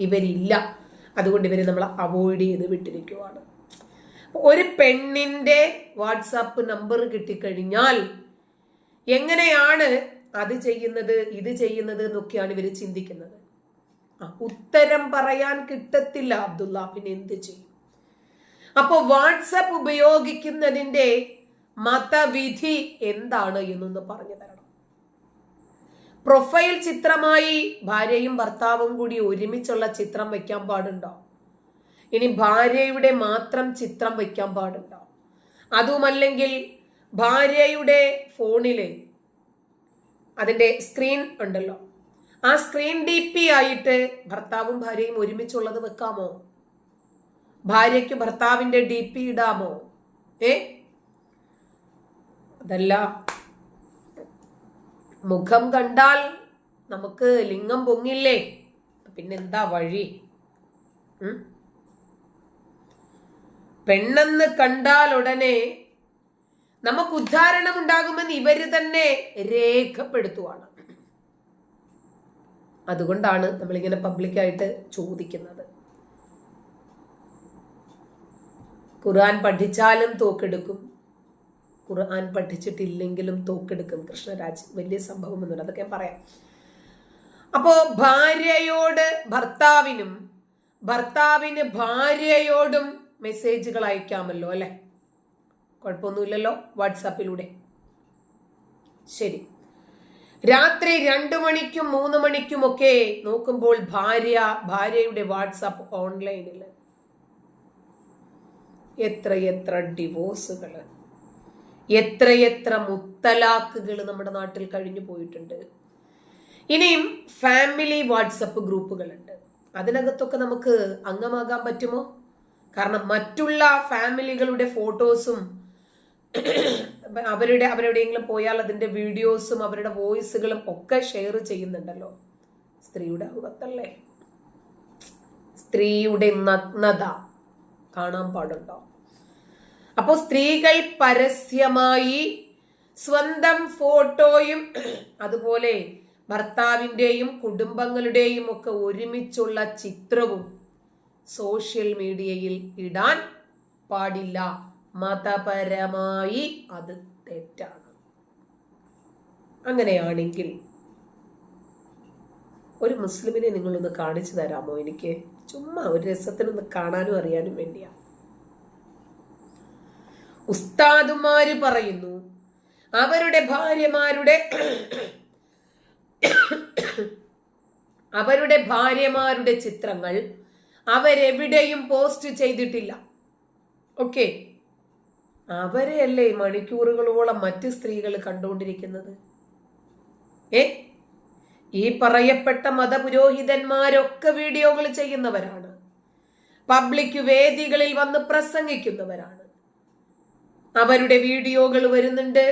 ഇവരില്ല. അതുകൊണ്ട് ഇവരെ നമ്മൾ അവോയ്ഡ് ചെയ്ത് വിട്ടിരിക്കുവാണ്. ഒരു പെണ്ണിന്റെ വാട്സാപ്പ് നമ്പർ കിട്ടിക്കഴിഞ്ഞാൽ എങ്ങനെയാണ് അത് ചെയ്യുന്നത് ഇത് ചെയ്യുന്നത് എന്നൊക്കെയാണ് ഇവർ ചിന്തിക്കുന്നത്. ഉത്തരം പറയാൻ കിട്ടത്തില്ല അബ്ദുള്ള പിന്നെ എന്ത് ചെയ്യും? അപ്പോൾ വാട്സപ്പ് ഉപയോഗിക്കുന്നതിന്റെ മതവിധി എന്താണ് എന്നൊന്ന് പറഞ്ഞു തരണം. പ്രൊഫൈൽ ചിത്രമായി ഭാര്യയും ഭർത്താവും കൂടി ഒരുമിച്ചുള്ള ചിത്രം വയ്ക്കാൻ പാടുണ്ടോ? ഇനി ഭാര്യയുടെ മാത്രം ചിത്രം വയ്ക്കാൻ പാടുണ്ടോ? അതുമല്ലെങ്കിൽ ഭാര്യയുടെ ഫോണിൽ അതിന്റെ സ്ക്രീൻ ഉണ്ടല്ലോ. ആ സ്ക്രീൻ ഡി പി ആയിട്ട് ഭർത്താവും ഭാര്യയും ഒരുമിച്ചുള്ളത് വെക്കാമോ? ഭാര്യയ്ക്ക് ഭർത്താവിന്റെ ഡി പി ഇടാമോ? ഏ? അതല്ല. മുഖം കണ്ടാൽ നമുക്ക് ലിംഗം പൊങ്ങില്ലേ? പിന്നെന്താ വഴി? പെണ്ണെന്ന് കണ്ടാൽ ഉടനെ നമുക്ക് ഉദ്ധാരണം ഉണ്ടാകുമെന്ന് ഇവർ തന്നെ രേഖപ്പെടുത്തുവാണ്. അതുകൊണ്ടാണ് നമ്മളിങ്ങനെ പബ്ലിക്കായിട്ട് ചോദിക്കുന്നത്. ഖുർആൻ പഠിച്ചാലും തോക്കെടുക്കും. ഖുർആൻ പഠിച്ചിട്ടില്ലെങ്കിലും തോക്കെടുക്കും. കൃഷ്ണരാജ് വലിയ സംഭവം എന്നുണ്ട് അതൊക്കെ പറയാം. അപ്പോ ഭാര്യയോട് ഭർത്താവിനും ഭർത്താവിന് ഭാര്യയോടും മെസ്സേജുകൾ അയക്കാമല്ലോ അല്ലെ? കുഴപ്പമൊന്നുമില്ലല്ലോ വാട്സാപ്പിലൂടെ. ശരി. രാത്രി രണ്ടു മണിക്കും മൂന്ന് മണിക്കുമൊക്കെ നോക്കുമ്പോൾ ഭാര്യ ഭാര്യയുടെ വാട്സാപ്പ് ഓൺലൈനിൽ എത്ര എത്ര ഡിവോഴ്സുകൾ എത്രയെത്ര മുത്തലാക്കുകൾ നമ്മുടെ നാട്ടിൽ കഴിഞ്ഞു പോയിട്ടുണ്ട്. ഇനിയും ഫാമിലി വാട്സപ്പ് ഗ്രൂപ്പുകളുണ്ട്. അതിനകത്തൊക്കെ നമുക്ക് അംഗമാകാൻ പറ്റുമോ? കാരണം മറ്റുള്ള ഫാമിലികളുടെ ഫോട്ടോസും അവരുടെ അവരെവിടെയെങ്കിലും പോയാൽ അതിന്റെ വീഡിയോസും അവരുടെ വോയിസുകളും ഒക്കെ ഷെയർ ചെയ്യുന്നുണ്ടല്ലോ. സ്ത്രീയുടെ അകത്തല്ലേ? സ്ത്രീയുടെ നഗ്നത കാണാൻ പാടുണ്ടോ? അപ്പോൾ സ്ത്രീകൾ പരസ്യമായി സ്വന്തം ഫോട്ടോയും അതുപോലെ ഭർത്താവിന്റെയും കുടുംബങ്ങളുടെയും ഒക്കെ ഒരുമിച്ചുള്ള ചിത്രവും സോഷ്യൽ മീഡിയയിൽ ഇടാൻ പാടില്ല. മതപരമായി അത് തെറ്റാണ്. അങ്ങനെയാണെങ്കിൽ ഒരു മുസ്ലിമിനെ നിങ്ങളൊന്ന് കാണിച്ചു തരാമോ? എനിക്ക് ചുമ്മാ ഒരു രസത്തിനൊന്ന് കാണാനും അറിയാനും വേണ്ടിയാ. ഉസ്താദുമാര് പറയുന്നു. അവരുടെ ഭാര്യമാരുടെ അവരുടെ ഭാര്യമാരുടെ ചിത്രങ്ങൾ അവരെവിടെയും പോസ്റ്റ് ചെയ്തിട്ടില്ല. ഓക്കെ? അവരെയല്ലേ മണിക്കൂറുകളോളം മറ്റ് സ്ത്രീകൾ കണ്ടുകൊണ്ടിരിക്കുന്നത്? ഏ? ഈ പറയപ്പെട്ട മതപുരോഹിതന്മാരൊക്കെ വീഡിയോകൾ ചെയ്യുന്നവരാണ്. പബ്ലിക് വേദികളിൽ വന്ന് പ്രസംഗിക്കുന്നവരാണ്. അവരുടെ വീഡിയോകൾ വരുന്നുണ്ട്.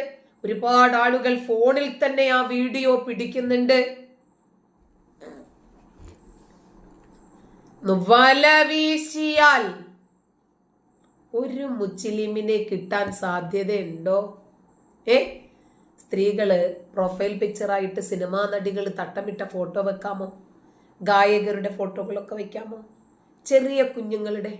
ഒരുപാട് ആളുകൾ ഫോണിൽ തന്നെ ആ വീഡിയോ പിടിക്കുന്നുണ്ട്. വല വീശിയാൽ ഒരു മുസ്ലിമിനെ കിട്ടാൻ സാധ്യതയുണ്ടോ? ഏ? സ്ത്രീകൾ പ്രൊഫൈൽ പിക്ചറായിട്ട് സിനിമാ നടികൾ തട്ടമിട്ട ഫോട്ടോ വെക്കാമോ? ഗായകരുടെ ഫോട്ടോകളൊക്കെ വെക്കാമോ? ചെറിയ കുഞ്ഞുങ്ങളുടെ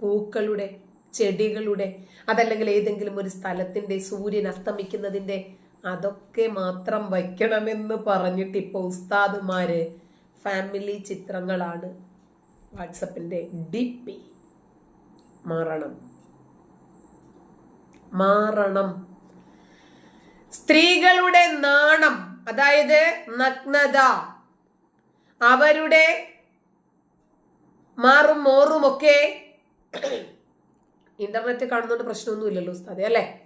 പൂക്കളുടെ ചെടികളുടെ അതല്ലെങ്കിൽ ഏതെങ്കിലും ഒരു സ്ഥലത്തിന്റെ സൂര്യൻ അസ്തമിക്കുന്നതിന്റെ അതൊക്കെ മാത്രം വയ്ക്കണമെന്ന് പറഞ്ഞിട്ട് ഇപ്പോൾ ഉസ്താദുമാര് ഫാമിലി ചിത്രങ്ങളാണ് വാട്സപ്പിന്റെ ഡി പി മാറണം. മാറണം. സ്ത്രീകളുടെ നാണം അതായത് നഗ്നത അവരുടെ മാറും മോറും ഒക്കെ ഇന്റർനെറ്റ് കാണുന്നതുകൊണ്ട് പ്രശ്നമൊന്നുമില്ലല്ലോ ഉസ്താദെ അല്ലേ?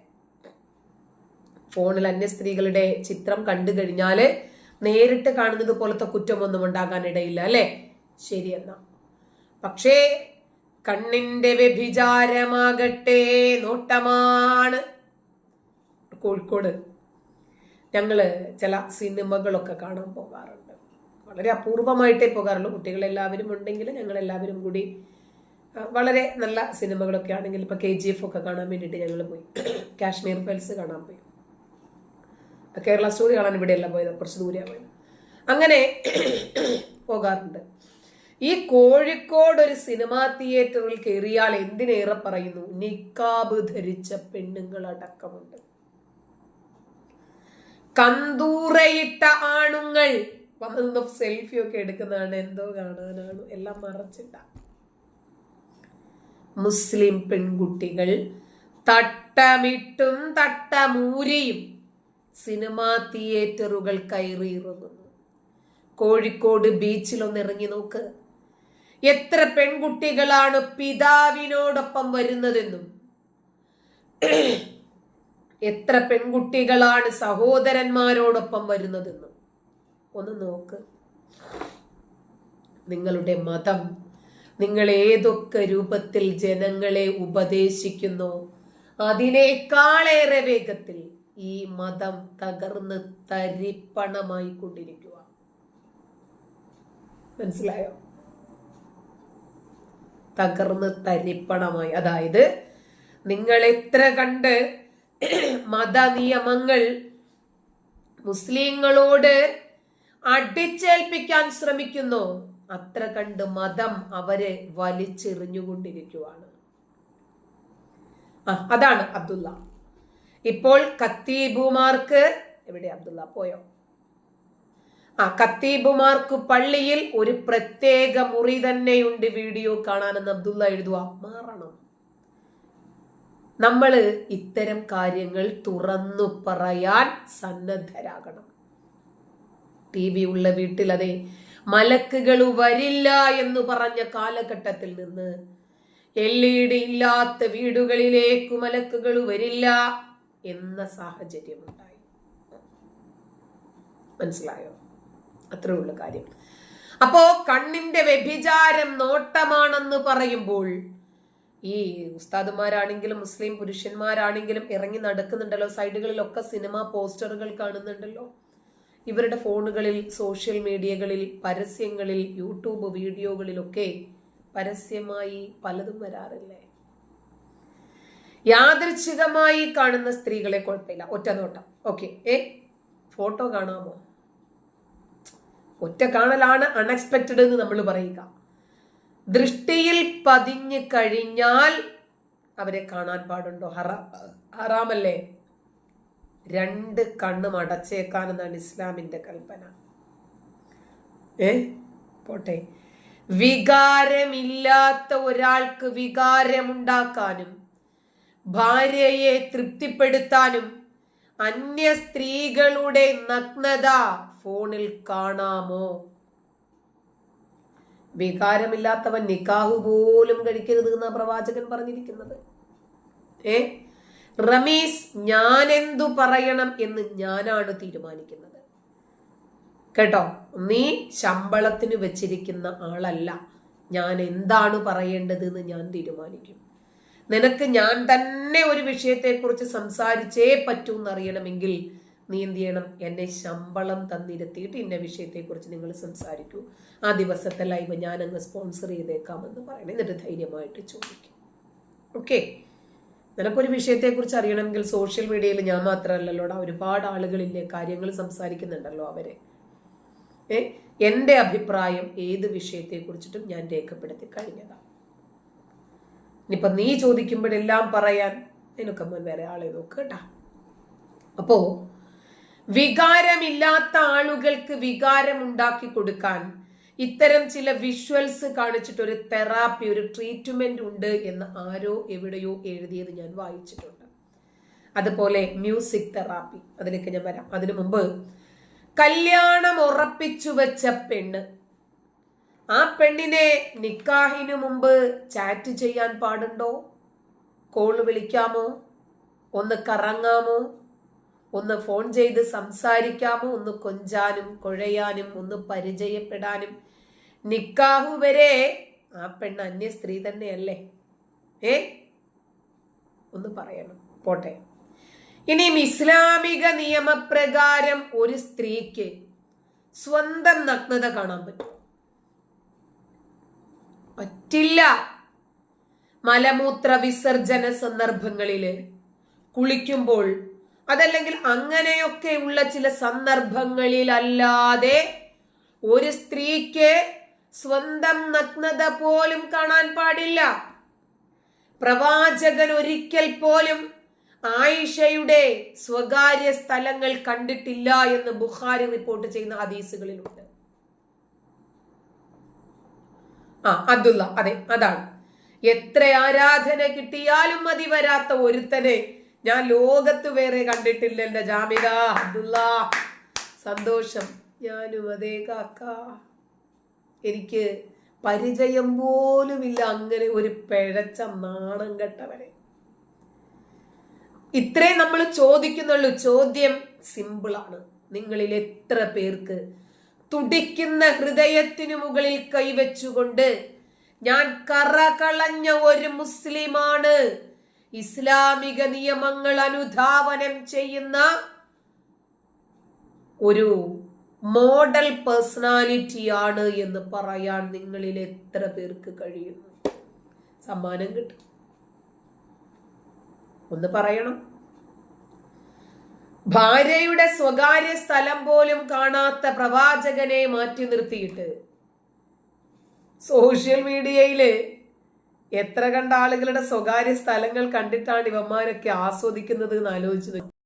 ഫോണിൽ അന്യ സ്ത്രീകളുടെ ചിത്രം കണ്ടു കഴിഞ്ഞാൽ നേരിട്ട് കാണുന്നത് പോലത്തെ കുറ്റമൊന്നും ഉണ്ടാകാൻ ഇടയില്ല അല്ലേ? ശരി എന്നാ. പക്ഷേ കണ്ണിന്റെ വ്യഭിചാരമാകട്ടെ നോട്ടമാണ് കോഴിക്കോട്. ഞങ്ങൾ ചില സിനിമകളൊക്കെ കാണാൻ പോകാറുണ്ട്. വളരെ അപൂർവമായിട്ടേ പോകാറുള്ളൂ. കുട്ടികളെല്ലാവരും ഉണ്ടെങ്കിൽ ഞങ്ങൾ എല്ലാവരും കൂടി വളരെ നല്ല സിനിമകളൊക്കെ ആണെങ്കിൽ ഇപ്പൊ കെ ജി എഫ് ഒക്കെ കാണാൻ വേണ്ടിയിട്ട് ഞങ്ങൾ പോയി. കാശ്മീർ ഫയൽസ് കാണാൻ പോയി. കേരള സ്റ്റോറി കാണാൻ ഇവിടെയല്ല പോയത് കുറച്ച് ദൂരെയാണ് പോയത്. അങ്ങനെ പോകാറുണ്ട്. ഈ കോഴിക്കോട് ഒരു സിനിമാ തിയേറ്ററിൽ കയറിയാൽ എന്തിനേറെ പറയുന്നു? നിക്കാബ് ധരിച്ച പെണ്ണുങ്ങൾ അടക്കമുണ്ട്. കന്തൂറയിട്ട ആണുങ്ങൾ. വന്ന് സെൽഫി ഒക്കെ എടുക്കുന്നതാണ് എന്തോ കാണാനാണ്? എല്ലാം മറച്ചിട്ട. മുസ്ലിം പെൺകുട്ടികൾ തട്ടമിട്ടും തട്ടമൂരിയും സിനിമാ തിയേറ്ററുകൾ കയറിയിറങ്ങുന്നു കോഴിക്കോട് ബീച്ചിലൊന്ന് ഇറങ്ങി നോക്ക്. എത്ര പെൺകുട്ടികളാണ് പിതാവിനോടൊപ്പം വരുന്നതെന്നും. എത്ര പെൺകുട്ടികളാണ് സഹോദരന്മാരോടൊപ്പം വരുന്നതെന്നും. ഒന്ന് നോക്ക്. നിങ്ങളുടെ മതം നിങ്ങൾ ഏതൊക്കെ രൂപത്തിൽ ജനങ്ങളെ ഉപദേശിക്കുന്നു? അതിനേക്കാളേറെ വേഗത്തിൽ ഈ മതം തകർന്ന് തരിപ്പണമായി കൊണ്ടിരിക്കുക മനസ്സിലായോ? തകർന്ന് തരിപ്പണമായി. അതായത് നിങ്ങൾ എത്ര കണ്ട് മത നിയമങ്ങൾ മുസ്ലിങ്ങളോട് അടിച്ചേൽപ്പിക്കാൻ ശ്രമിക്കുന്നു? അത്ര കണ്ട് മതം അവരെ വലിച്ചെറിഞ്ഞുകൊണ്ടിരിക്കുവാണ്. ആ അതാണ് അബ്ദുള്ള. ഇപ്പോൾ കത്തീബുമാർക്ക് എവിടെ അബ്ദുള്ള? പോയോ? ആ കത്തീബുമാർക്ക് പള്ളിയിൽ ഒരു പ്രത്യേക മുറി തന്നെയുണ്ട് വീഡിയോ കാണാനെന്ന് അബ്ദുള്ള എഴുതുക മാറണം. നമ്മൾ ഇത്തരം കാര്യങ്ങൾ തുറന്നു പറയാൻ സന്നദ്ധരാകണം. ടി വി ഉള്ള വീട്ടിൽ അതെ മലക്കുകൾ വരില്ല എന്ന് പറഞ്ഞ കാലഘട്ടത്തിൽ നിന്ന് എൽ ഇ ഡി ഇല്ലാത്ത വീടുകളിലേക്ക് മലക്കുകൾ വരില്ല എന്ന സാഹചര്യമുണ്ടായി മനസ്സിലായോ? അത്രേ ഉള്ള കാര്യം. അപ്പോ കണ്ണിന്റെ വ്യഭിചാരം നോട്ടമാണെന്ന് പറയുമ്പോൾ ഈ ഉസ്താദുമാരാണെങ്കിലും മുസ്ലിം പുരുഷന്മാരാണെങ്കിലും ഇറങ്ങി നടക്കുന്നുണ്ടല്ലോ സൈഡുകളിലൊക്കെ സിനിമ പോസ്റ്ററുകൾ കാണുന്നുണ്ടല്ലോ. ഇവരുടെ ഫോണുകളിൽ സോഷ്യൽ മീഡിയകളിൽ പരസ്യങ്ങളിൽ യൂട്യൂബ് വീഡിയോകളിലൊക്കെ പരസ്യമായി പലതും വരാറില്ലേ? യാദൃച്ഛികമായി കാണുന്ന സ്ത്രീകളെ കുഴപ്പമില്ല. ഒറ്റ നോട്ടം. ഓക്കെ. ഏ? ഫോട്ടോ കാണാമോ? ഒറ്റ കാണലാണ് അൺഎക്സ്പെക്റ്റഡ് എന്ന് നമ്മൾ പറയുക. ദൃഷ്ടിയിൽ പതിഞ്ഞു കഴിഞ്ഞാൽ അവരെ കാണാൻ പാടുണ്ടോ? ഹറാ ഹറാമല്ലേ? രണ്ട് കണ്ണും അടച്ചേക്കാനെന്നാണ് ഇസ്ലാമിന്റെ കൽപ്പന. ഏ? പോട്ടെ. വികാരമില്ലാത്ത ഒരാൾക്ക് വികാരമുണ്ടാക്കാനും ഭാര്യയെ തൃപ്തിപ്പെടുത്താനും അന്യ സ്ത്രീകളുടെ നഗ്നത ഫോണിൽ കാണാമോ? വികാരമില്ലാത്തവൻ നിക്കാഹു പോലും കഴിക്കരുത് എന്നാ പ്രവാചകൻ പറഞ്ഞിരിക്കുന്നത്. ഏ? റമീസ് ഞാൻ എന്തു പറയണം എന്ന് ഞാനാണ് തീരുമാനിക്കുന്നത്. കേട്ടോ? നീ ശമ്പളത്തിന് വെച്ചിരിക്കുന്ന ആളല്ല. ഞാൻ എന്താണ് പറയേണ്ടത് എന്ന് ഞാൻ തീരുമാനിക്കും. നിനക്ക് ഞാൻ തന്നെ ഒരു വിഷയത്തെക്കുറിച്ച് സംസാരിച്ചേ പറ്റൂ എന്നറിയണമെങ്കിൽ നീ എന്ത് ചെയ്യണം? എന്നെ ശമ്പളം തന്നിരുത്തിയിട്ട് ഇന്ന വിഷയത്തെക്കുറിച്ച് നിങ്ങൾ സംസാരിക്കൂ. ആ ദിവസത്തെ ലൈവ് ഞാൻ അങ്ങ് സ്പോൺസർ ചെയ്തേക്കാമെന്ന് പറയണം. എന്നിട്ട് ധൈര്യമായിട്ട് ചോദിക്കും. ഓക്കെ? നിനക്കൊരു വിഷയത്തെക്കുറിച്ച് അറിയണമെങ്കിൽ സോഷ്യൽ മീഡിയയിൽ ഞാൻ മാത്രമല്ലല്ലോടാ ഒരുപാട് ആളുകളില്ലേ കാര്യങ്ങൾ സംസാരിക്കുന്നുണ്ടല്ലോ അവരെ. ഏ എന്റെ അഭിപ്രായം ഏത് വിഷയത്തെക്കുറിച്ചിട്ടും ഞാൻ രേഖപ്പെടുത്തി കഴിഞ്ഞതാണ് ഇനിയിപ്പം നീ ചോദിക്കുമ്പോഴെല്ലാം പറയാൻ നിനക്ക് വേറെ ആളെ നോക്ക് കേട്ടാ. അപ്പോ വികാരമില്ലാത്ത ആളുകൾക്ക് വികാരം ഉണ്ടാക്കി കൊടുക്കാൻ ഇത്തരം ചില വിഷ്വൽസ് കാണിച്ചിട്ട് ഒരു തെറാപ്പി ഒരു ട്രീറ്റ്മെന്റ് ഉണ്ട് എന്ന് ആരോ എവിടെയോ എഴുതിയത് ഞാൻ വായിച്ചിട്ടുണ്ട്. അതുപോലെ മ്യൂസിക് തെറാപ്പി അതിലേക്ക് ഞാൻ വരാം. അതിനു മുമ്പ് കല്യാണം ഉറപ്പിച്ചു വെച്ച പെണ്ണ്. ആ പെണ്ണിനെ നിക്കാഹിനു മുമ്പ് ചാറ്റ് ചെയ്യാൻ പാടുണ്ടോ? കോൾ വിളിക്കാമോ? ഒന്ന് കറങ്ങാമോ? ഒന്ന് ഫോൺ ചെയ്ത് സംസാരിക്കാമോ? ഒന്ന് കൊഞ്ചാനും കുഴയാനും ഒന്ന് പരിചയപ്പെടാനും നിക്കാഹു വരെ ആ പെണ്ണ് അന്യ സ്ത്രീ തന്നെയല്ലേ? ഏ? ഒന്ന് പറയണം. പോട്ടെ. ഇനിയും ഇസ്ലാമിക നിയമപ്രകാരം ഒരു സ്ത്രീക്ക് സ്വന്തം നഗ്നത കാണാൻ പറ്റും. പറ്റില്ല. മലമൂത്ര വിസർജന സന്ദർഭങ്ങളിൽ കുളിക്കുമ്പോൾ അതല്ലെങ്കിൽ അങ്ങനെയൊക്കെയുള്ള ചില സന്ദർഭങ്ങളിലല്ലാതെ ഒരു സ്ത്രീക്ക് സ്വന്തം നഗ്നത പോലും കാണാൻ പാടില്ല. പ്രവാചകൻ ഒരിക്കൽ പോലും ആയിഷയുടെ സ്വകാര്യ സ്ഥലങ്ങൾ കണ്ടിട്ടില്ല എന്ന് ബുഖാരി റിപ്പോർട്ട് ചെയ്യുന്ന ഹദീസുകളിലുണ്ട്. ആ അബ്ദുള്ള അതെ അതാണ്. എത്ര ആരാധന കിട്ടിയാലും മതി വരാത്ത ഒരുത്തനെ ഞാൻ ലോകത്ത് വേറെ കണ്ടിട്ടില്ല എന്റെ ജാമിദ അബ്ദുള്ള. സന്തോഷം. ഞാനും അതേ കാക്ക. എനിക്ക് പരിചയം പോലുമില്ല അങ്ങനെ ഒരു പിഴച്ച നാണം കെട്ടവരെ ഇത്രേ നമ്മൾ ചോദിക്കുന്നുള്ളൂ. ചോദ്യം സിമ്പിളാണ്. നിങ്ങളിൽ എത്ര പേർക്ക് തുടിക്കുന്ന ഹൃദയത്തിനു മുകളിൽ കൈവച്ചുകൊണ്ട് ഞാൻ കറ കളഞ്ഞ ഒരു മുസ്ലിമാണ്. ഇസ്ലാമിക നിയമങ്ങൾ അനുധാവനം ചെയ്യുന്ന ഒരു മോഡൽ പേഴ്സണാലിറ്റിയാണ് എന്ന് പറയാൻ നിങ്ങളിൽ എത്ര പേർക്ക് കഴിയുന്നു? സമ്മാനം കിട്ടും. ഒന്ന് പറയണം. ഭാര്യയുടെ സ്വകാര്യ സ്ഥലം പോലും കാണാത്ത പ്രവാചകനെ മാറ്റി നിർത്തിയിട്ട് സോഷ്യൽ മീഡിയയിൽ എത്ര കണ്ട ആളുകളുടെ സ്വകാര്യ സ്ഥലങ്ങൾ കണ്ടിട്ടാണ് ഇവന്മാരൊക്കെ ആസ്വദിക്കുന്നത് എന്ന് ആലോചിച്ചു